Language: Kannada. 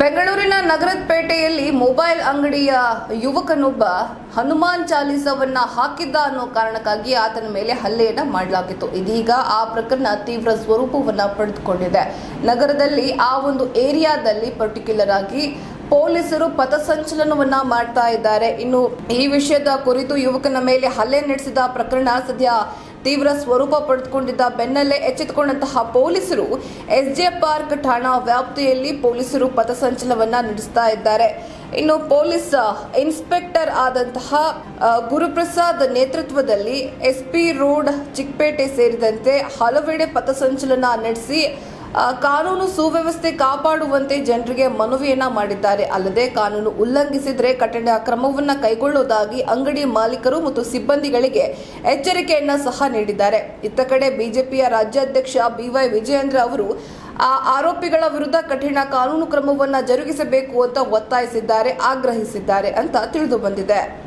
ಬೆಂಗಳೂರಿನ ನಗರದ ಪೇಟೆಯಲ್ಲಿ ಮೊಬೈಲ್ ಅಂಗಡಿಯ ಯುವಕನೊಬ್ಬ ಹನುಮಾನ್ ಚಾಲೀಸವನ್ನ ಹಾಕಿದ್ದ ಅನ್ನೋ ಕಾರಣಕ್ಕಾಗಿ ಆತನ ಮೇಲೆ ಹಲ್ಲೆಯನ್ನ ಮಾಡಲಾಗಿತ್ತು. ಇದೀಗ ಆ ಪ್ರಕರಣ ತೀವ್ರ ಸ್ವರೂಪವನ್ನ ಪಡೆದುಕೊಂಡಿದೆ. ನಗರದಲ್ಲಿ ಆ ಒಂದು ಏರಿಯಾದಲ್ಲಿ ಪರ್ಟಿಕ್ಯುಲರ್ ಆಗಿ ಪೊಲೀಸರು ಪಥಸಂಚಲನವನ್ನ ಮಾಡ್ತಾ ಇದ್ದಾರೆ. ಇನ್ನು ಈ ವಿಷಯದ ಕುರಿತು ಯುವಕನ ಮೇಲೆ ಹಲ್ಲೆ ನಡೆಸಿದ ಪ್ರಕರಣ ಸದ್ಯ ತೀವ್ರ ಸ್ವರೂಪ ಪಡೆದುಕೊಂಡಿದ್ದ ಬೆನ್ನಲ್ಲೇ ಎಚ್ಚೆತ್ತುಕೊಂಡಂತಹ ಪೊಲೀಸರು ಎಸ್ಜೆ ಪಾರ್ಕ್ ಠಾಣಾ ವ್ಯಾಪ್ತಿಯಲ್ಲಿ ಪೊಲೀಸರು ಪಥಸಂಚಲನವನ್ನ ನಡೆಸ್ತಾ ಇದ್ದಾರೆ. ಇನ್ನು ಪೊಲೀಸ್ ಇನ್ಸ್ಪೆಕ್ಟರ್ ಆದಂತಹ ಗುರುಪ್ರಸಾದ್ ನೇತೃತ್ವದಲ್ಲಿ ಎಸ್ಪಿ ರೋಡ್ ಚಿಕ್ಕಪೇಟೆ ಸೇರಿದಂತೆ ಹಲವೆಡೆ ಪಥಸಂಚಲನ ನಡೆಸಿ ಕಾನೂನು ಸುವ್ಯವಸ್ಥೆ ಕಾಪಾಡುವಂತೆ ಜನರಿಗೆ ಮನವಿಯನ್ನ ಮಾಡಿದ್ದಾರೆ. ಅಲ್ಲದೆ ಕಾನೂನು ಉಲ್ಲಂಘಿಸಿದ್ರೆ ಕಠಿಣ ಕ್ರಮವನ್ನ ಕೈಗೊಳ್ಳುವುದಾಗಿ ಅಂಗಡಿ ಮಾಲೀಕರು ಮತ್ತು ಸಿಬ್ಬಂದಿಗಳಿಗೆ ಎಚ್ಚರಿಕೆಯನ್ನ ಸಹ ನೀಡಿದ್ದಾರೆ. ಇತ್ತ ಕಡೆ ಬಿಜೆಪಿಯ ರಾಜ್ಯಾಧ್ಯಕ್ಷ ಬಿವೈ ವಿಜಯೇಂದ್ರ ಅವರು, ಆ, ಆರೋಪಿಗಳ ವಿರುದ್ಧ ಕಠಿಣ ಕಾನೂನು ಕ್ರಮವನ್ನ ಜರುಗಿಸಬೇಕು ಅಂತ ಒತ್ತಾಯಿಸಿದ್ದಾರೆ, ಆಗ್ರಹಿಸಿದ್ದಾರೆ ಅಂತ ತಿಳಿದು ಬಂದಿದೆ.